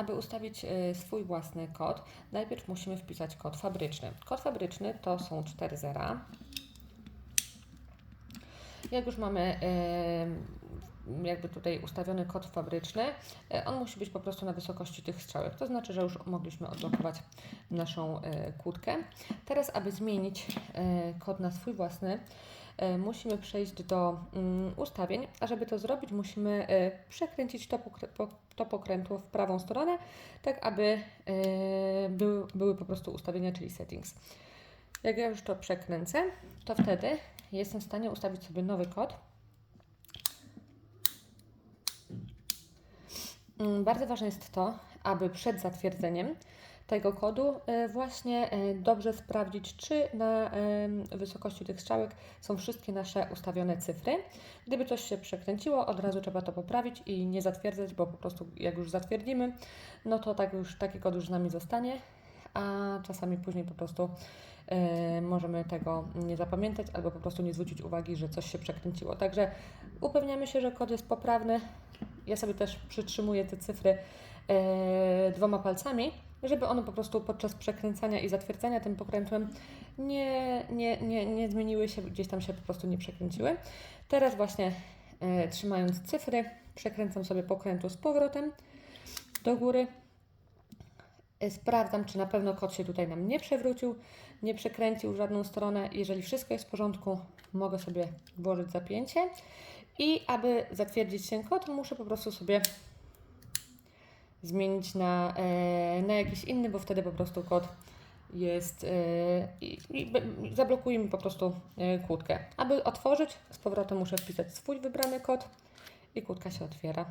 aby ustawić e, swój własny kod, najpierw musimy wpisać kod fabryczny. Kod fabryczny to są 4 zera. Jak już mamy e, jakby tutaj ustawiony kod fabryczny, e, on musi być po prostu na wysokości tych strzałek. To znaczy, że już mogliśmy odblokować naszą kłódkę. Teraz, aby zmienić kod na swój własny, musimy przejść do mm, ustawień, a żeby to zrobić, musimy e, przekręcić to pokrętło w prawą stronę, tak aby e, były, były po prostu ustawienia, czyli settings. Jak ja już to przekręcę, to wtedy jestem w stanie ustawić sobie nowy kod. Mm, Bardzo ważne jest to, aby przed zatwierdzeniem tego kodu e, właśnie e, dobrze sprawdzić, czy na wysokości tych strzałek są wszystkie nasze ustawione cyfry. Gdyby coś się przekręciło, od razu trzeba to poprawić i nie zatwierdzać, bo po prostu jak już zatwierdzimy, no to tak już, taki kod już z nami zostanie, a czasami później po prostu e, możemy tego nie zapamiętać albo po prostu nie zwrócić uwagi, że coś się przekręciło. Także upewniamy się, że kod jest poprawny. Ja sobie też przytrzymuję te cyfry dwoma palcami, żeby one po prostu podczas przekręcania i zatwierdzania tym pokrętłem nie, nie, nie, nie zmieniły się, gdzieś tam się po prostu nie przekręciły. Teraz właśnie e, trzymając cyfry, przekręcam sobie pokrętło z powrotem do góry. E, Sprawdzam, czy na pewno kod się tutaj nam nie przewrócił, nie przekręcił w żadną stronę. Jeżeli wszystko jest w porządku, mogę sobie włożyć zapięcie. I aby zatwierdzić ten kod, muszę po prostu sobie zmienić na, e, na jakiś inny, bo wtedy po prostu kod jest e, i, i zablokuje mi po prostu e, kłódkę. Aby otworzyć, z powrotem muszę wpisać swój wybrany kod i kłódka się otwiera.